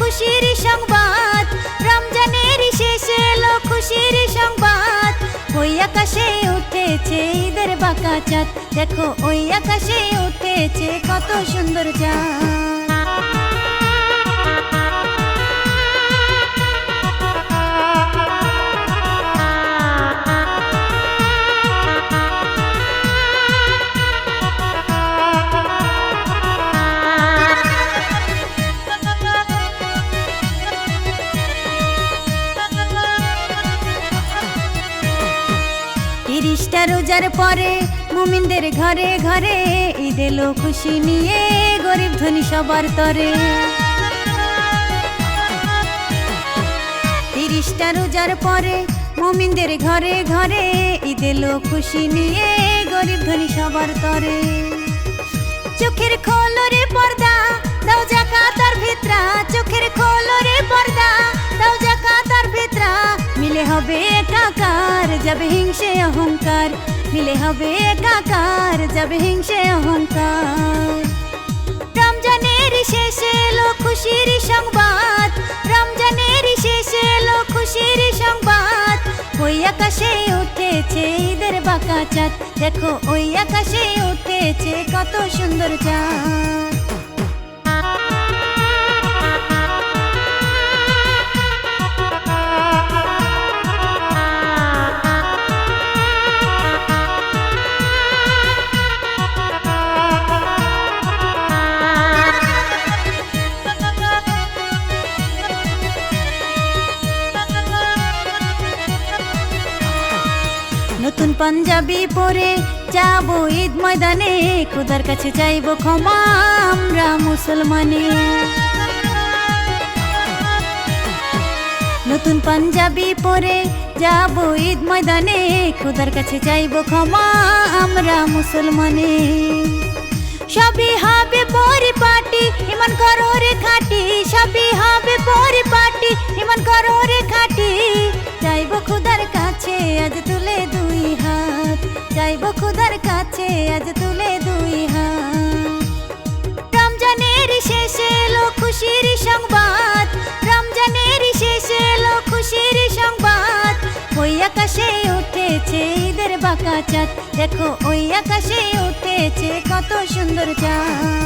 খুশির সংবাদ। রমজানের শেষ এলো খুশির সংবাদ। ওই আকাশে উঠেছে ঈদের বাঁকা চাঁদ। দেখো ওই আকাশে উঠেছে কত সুন্দর চাঁদ। তিরিশটা রোজার পরে মুমিনদের ঘরে ঘরে ঈদ এলো খুশি নিয়ে গরিব ধনী সবার তরে। তিরিশটা রোজার পরে মুমিনদের ঘরে ঘরে ঈদ এলো খুশি নিয়ে গরিব ধনী সবার তরে। চোখের খোলরে পর্দা, দাও জাকাতার ভিতরা। চোখের খোলরে পর্দা, দাও জাকাতার ভিতরা। মিলে হবে একাকার যাবে হিংসে অহংকার মিলে হবে একাকার যাবে হিংসে অহংকার রমজানের শেষে এলো খুশির সংবাদ রমজানের শেষে এলো খুশির সংবাদ ওই আকাশে উঠেছে ঈদের বাঁকা চাঁদ। দেখো, ওই আকাশে উঠেছে কত সুন্দর চাঁদ। নতুন পাঞ্জাবি পরে যাব ঈদ ময়দানে। খোদার কাছে চাইব ক্ষমা, আমরা মুসলমানে। নতুন পাঞ্জাবি পরে যাব ঈদ ময়দানে। খোদার কাছে চাইব ক্ষমা, আমরা মুসলমানে। সবই হবে পরিপাটি, ইমান করো খাটি সবই হবে কাছে আজ তুলে দুই হাত। রমজানের শেষে এলো খুশির সংবাদ। রমজানের শেষে এলো খুশির সংবাদ। ওই আকাশে উঠেছে ঈদের বাঁকা চাঁদ। দেখো ওই আকাশে উঠেছে কত সুন্দর চাঁদ।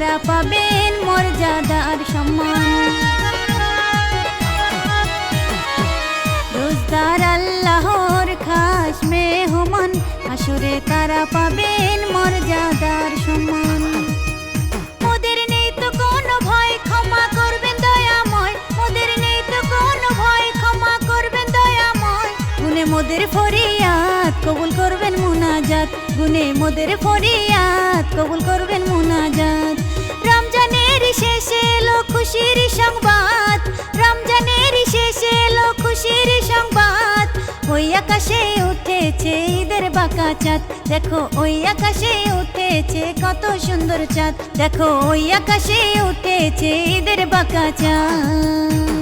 তারা পাবেন মর্যাদার সম্মান। রোজদার আল্লাহর খাস মেহমান, আসরে তারা পাবেন মর্যাদার সম্মান। ভয় করবেন করবেন গুনে মোদের ফরিয়াদ, কবুল করবেন মুনাজাত। গুনে মোদের ফরিয়াদ, কবুল করবেন মুনাজাত। রমজানের শেষে এলো খুশির সংবাদ। রমজানের শেষে এলো খুশির সংবাদ। ওই আকাশে উঠেছে ঈদের বাঁকা চাঁদ। দেখো, ওই আকাশে উঠেছে কত সুন্দর চাঁদ। দেখো, ওই আকাশে উঠেছে ঈদের বাঁকা চাঁদ।